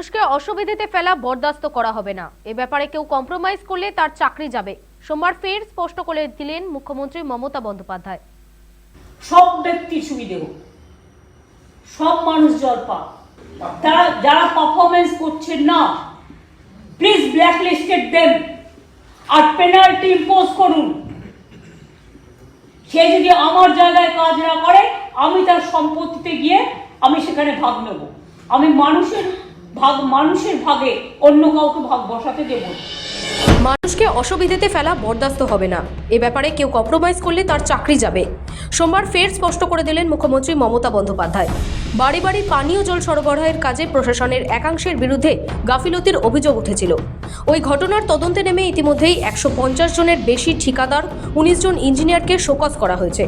মানুষকে অসুবিধাতে ফেলা বরদাস্ত করা হবে না। এ ব্যাপারে কেউ কম্প্রোমাইজ করলে তার চাকরি যাবে। সোমবার ফের স্পষ্ট করে দিলেন মুখ্যমন্ত্রী মমতা বন্দ্যোপাধ্যায়। সব ব্যক্তির সুবিধে হোক। সব মানুষ জল পাক। তারা, যারা পারফরমেন্স করছে না প্লিজ ব্ল্যাক লিস্টেড দেম আর পেনাল্টি ইম্পোজ করুন। সে যদি আমার জায়গায় কাজ না করে, আমি তার সম্পত্তিতে গিয়ে আমি সেখানে ভাগ নেব। আমি মানুষের ভাগ, মানুষের ভাগে অন্য কাউকে ভাগ বসাতে দেবো। মানুষকে অসুবিধাতে ফেলা বরদাস্ত হবে না। এ ব্যাপারে কেউ কম্প্রোমাইজ করলে তার চাকরি যাবে। সোমবার ফের স্পষ্ট করে দিলেন মুখ্যমন্ত্রী মমতা বন্দ্যোপাধ্যায়। বাড়ি বাড়ি পানীয় জল সরবরাহের কাজে প্রশাসনের একাংশের বিরুদ্ধে গাফিলতির অভিযোগ উঠেছিল। ওই ঘটনার তদন্তে নেমে ইতিমধ্যেই একশো পঞ্চাশ জনের বেশি ঠিকাদার, উনিশ জন ইঞ্জিনিয়ারকে শোকজ করা হয়েছে।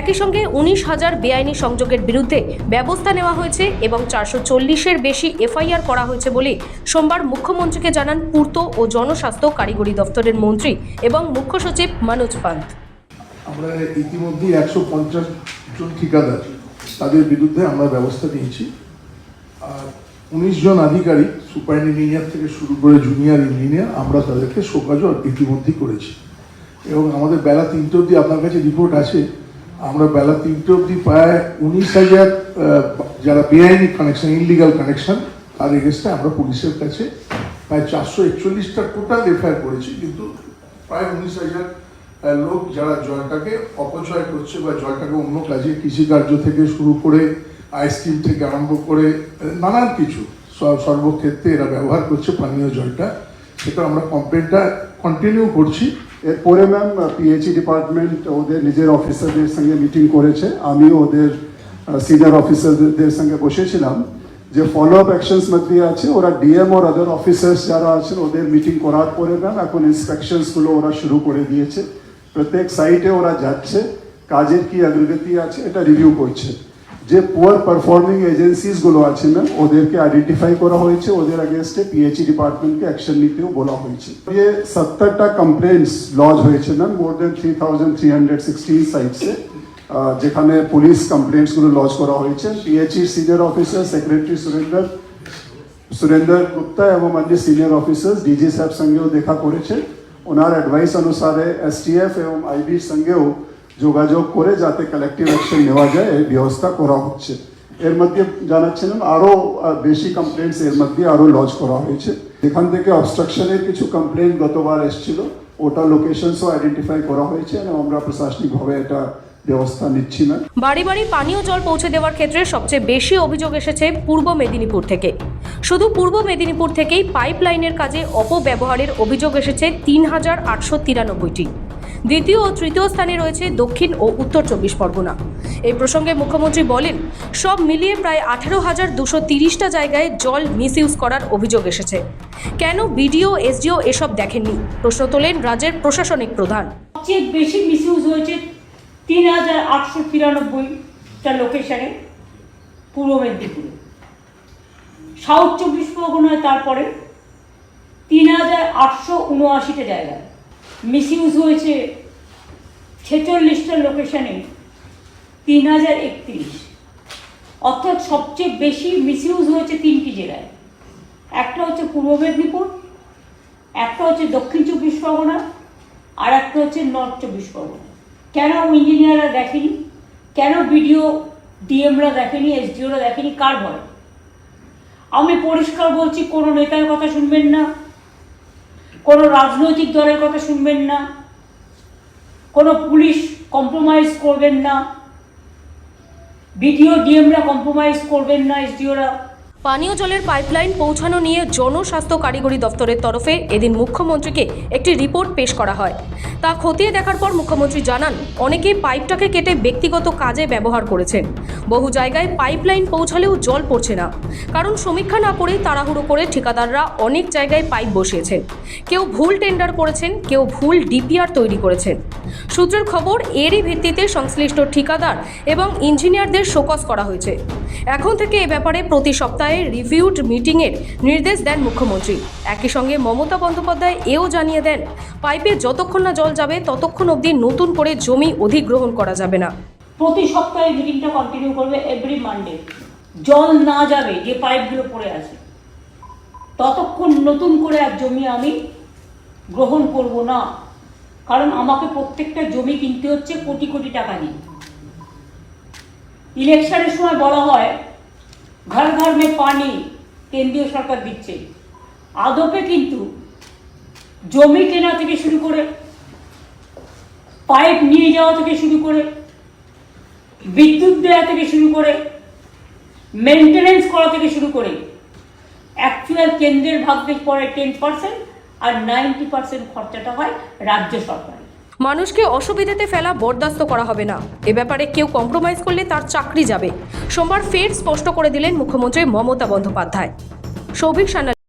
একই সঙ্গে উনিশ হাজার বেআইনি সংযোগের বিরুদ্ধে ব্যবস্থা নেওয়া হয়েছে এবং চারশো চল্লিশের বেশি এফআইআর করা হয়েছে বলে সোমবার মুখ্যমন্ত্রীকে জানান পূর্ত ও জনস্বাস্থ্য কারিগরি দফতরের মন্ত্রী এবং মুখ্য সচিব মনোজ পান্ত। আমরা ইতিমধ্যেই একশো পঞ্চাশ জন ঠিকাদার তাদের বিরুদ্ধে আমরা ব্যবস্থা নিয়েছি। আর উনিশ জন আধিকারিক সুপার ইঞ্জিনিয়ার থেকে শুরু করে জুনিয়র ইঞ্জিনিয়ার আমরা তাদেরকে শোকাজও ইতিমধ্যেই করেছি। এবং আমাদের বেলা তিনটে অবধি আপনার কাছে রিপোর্ট আছে, আমরা বেলা তিনটে অবধি প্রায় উনিশ হাজার যারা বেআইনি কানেকশন ইনলিগাল কানেকশন তার এগেনস্টে আমরা পুলিশের কাছে প্রায় চারশো একচল্লিশটা টোটাল এফআইআর করেছি, কিন্তু প্রায় উনিশ হাজার লোক যারা জলটাকে অপচয় করছে বা জলটাকে অন্য কাজে কৃষিকার্য থেকে শুরু করে আইসক্রিম থেকে আরম্ভ করে নানান কিছু সর্বক্ষেত্রে এরা ব্যবহার করছে পানীয় জলটা, সেটা আমরা কমপ্লেনটা কন্টিনিউ করছি। এরপরে ম্যাম পিএইচই ডিপার্টমেন্ট ওদের নিজের অফিসারদের সঙ্গে মিটিং করেছে। আমিও ওদের সিনিয়র অফিসারদের সঙ্গে বসেছিলাম। যে ফলো আপ অ্যাকশনস মধ্যে আছে, ওরা ডিএম ওর আদার অফিসার্স যারা আছেন, ওদের মিটিং করার পরে ম্যাম এখন ইন্সপেকশনসগুলো ওরা শুরু করে দিয়েছে। প্রত্যেক সাইটে ওরা যাচ্ছে, কাজের কি অগ্রগতি আছে এটা রিভিউ করছে। যে পুয়ার পারফর্মিং এজেন্সিসগুলো আছে ম্যাম ওদেরকে আইডেন্টিফাই করা হয়েছে, ওদের আগেনস্টে পিএইচই ডিপার্টমেন্টকে অ্যাকশন নিতেও বলা হয়েছে। ये সত্তরটা কমপ্লেন্টস লজ হয়েছে ma'am more than three thousand three hundred sixteen সাইটসে যেখানে পুলিশ কমপ্লেন্টসগুলো লজ করা হয়েছে। PHE senior officer secretary Surendra Surendra Gupta এবং অন্য সিনিয়র অফিসার্স ডিজি সাহেব সঙ্গেও দেখা করেছে। ওনার অ্যাডভাইস অনুসারে এসটিএফ এবং আইবির সঙ্গেও যোগাযোগ করে যাতে কালেকটিভ অ্যাকশন নেওয়া যায় এই ব্যবস্থা করা হচ্ছে। এর মধ্যে জানাচ্ছিলাম আরও বেশি কমপ্লেন্টস এর মধ্যে আরও লজ করা হয়েছে। এখান থেকে অবস্ট্রাকশনের কিছু কমপ্লেন্ট গতবার এসেছিল, ওটা লোকেশনসও আইডেন্টিফাই করা হয়েছে আমরা প্রশাসনিকভাবে এটা ব্যবস্থা নিচ্ছি না। বাড়ি বাড়ি পানীয় জল পৌঁছে দেওয়ার ক্ষেত্রে সবচেয়ে বেশি অভিযোগ এসেছে পূর্ব মেদিনীপুর থেকে। শুধু পূর্ব মেদিনীপুর থেকেই পাইপ লাইনের কাজে অপব্যবহারের অভিযোগ এসেছে তিন হাজার আটশো তিরানব্বইটি। দ্বিতীয় ও তৃতীয় স্থানে রয়েছে দক্ষিণ ও উত্তর চব্বিশ পরগনা। এই প্রসঙ্গে মুখ্যমন্ত্রী বলেন সব মিলিয়ে প্রায় আঠারো হাজার দুশো তিরিশটা জায়গায় জল মিসইউজ করার অভিযোগ এসেছে। কেন বিডিও এসডিও এসব দেখেননি? প্রশ্ন তোলেন রাজ্যের প্রশাসনিক প্রধান। সবচেয়ে বেশি মিসইউজ হয়েছে তিন হাজার আটশো তিরানব্বইটা লোকেশনে পূর্ব মেদিনীপুরে। সাউথ চব্বিশ পরগনায় তারপরে তিন হাজার আটশো উনআশিটা জায়গায়। মিসইউজ হয়েছে ছেচল্লিশটা লোকেশনে তিন হাজার একত্রিশ। অর্থাৎ সবচেয়ে বেশি মিসইউজ হয়েছে তিনটি জেলায়। একটা হচ্ছে পূর্ব মেদিনীপুর, একটা হচ্ছে দক্ষিণ চব্বিশ পরগনা, আর একটা হচ্ছে নর্থ চব্বিশ পরগনা। কেন ইঞ্জিনিয়াররা দেখেনি? কেন বিডিও, ডিএমরা দেখেনি, এসডিওরা দেখেনি? কার ভয়? আমি পরিষ্কার বলছি, কোনো নেতার কথা শুনবেন না। কোনো রাজনৈতিক দলের কথা শুনবেন না। কোনো পুলিশ কম্প্রোমাইজ করবেন না। বিডিও, ডিএমরা কম্প্রোমাইজ করবেন না, এসডিওরা। পানীয় জলের পাইপলাইন পৌঁছানো নিয়ে জনস্বাস্থ্য কারিগরি দপ্তরের তরফে এদিন মুখ্যমন্ত্রীকে একটি রিপোর্ট পেশ করা হয়। তা খতিয়ে দেখার পর মুখ্যমন্ত্রী জানান অনেকেই পাইপটাকে কেটে ব্যক্তিগত কাজে ব্যবহার করেছেন। বহু জায়গায় পাইপলাইন পৌঁছালেও জল পড়ছে না। কারণ সমীক্ষা না করেই তাড়াহুড়ো করে ঠিকাদাররা অনেক জায়গায় পাইপ বসিয়েছেন। কেউ ভুল টেন্ডার করেছেন, কেউ ভুল ডিপিআর তৈরি করেছেন। সূত্রের খবর, এরই ভিত্তিতে সংশ্লিষ্ট ঠিকাদার এবং ইঞ্জিনিয়ারদের শোকজ করা হয়েছে। এখন থেকে এ ব্যাপারে প্রতি সপ্তাহে রিভিউড মিটিংয়ের নির্দেশ দেন মুখ্যমন্ত্রী। একই সঙ্গে মমতা বন্দ্যোপাধ্যায় এও জানিয়ে দেন, পাইপে যতক্ষণ না জল যাবে, ততক্ষণ অবধি নতুন করে জমি অধিগ্রহণ করা যাবে না। প্রতি সপ্তাহে মিটিংটা কন্টিনিউ করবে এভরি মানডে জল না যাবে, যে পাইপগুলো পড়ে আছে, ততক্ষণ নতুন করে এক জমি আমি গ্রহণ করব না। কারণ আমাকে প্রত্যেকটা জমি কিনতে হচ্ছে কোটি কোটি টাকা দিয়ে ইলেকশনের সময় বলা হয় ঘর ঘর মে পানি কেন্দ্রীয় সরকার দিচ্ছে। আদপে কিন্তু জমি কেনা থেকে শুরু করে পাইপ নিয়ে যাওয়া থেকে শুরু করে বিদ্যুৎ দেওয়া থেকে শুরু করে মেনটেনেন্স করা থেকে শুরু করে অ্যাকচুয়াল কেন্দ্রের ভাগ্যে পরে টেন পার্সেন্ট আর নাইনটি পার্সেন্ট খরচাটা হয় রাজ্য সরকারের। মানুষকে অসুবিধাতে ফেলা বরদাস্ত করা হবে না। এ ব্যাপারে কেউ কম্প্রোমাইজ করলে তার চাকরি যাবে। সোমবার ফের স্পষ্ট করে দিলেন মুখ্যমন্ত্রী মমতা বন্দ্যোপাধ্যায়। সৌভিক সান্যাল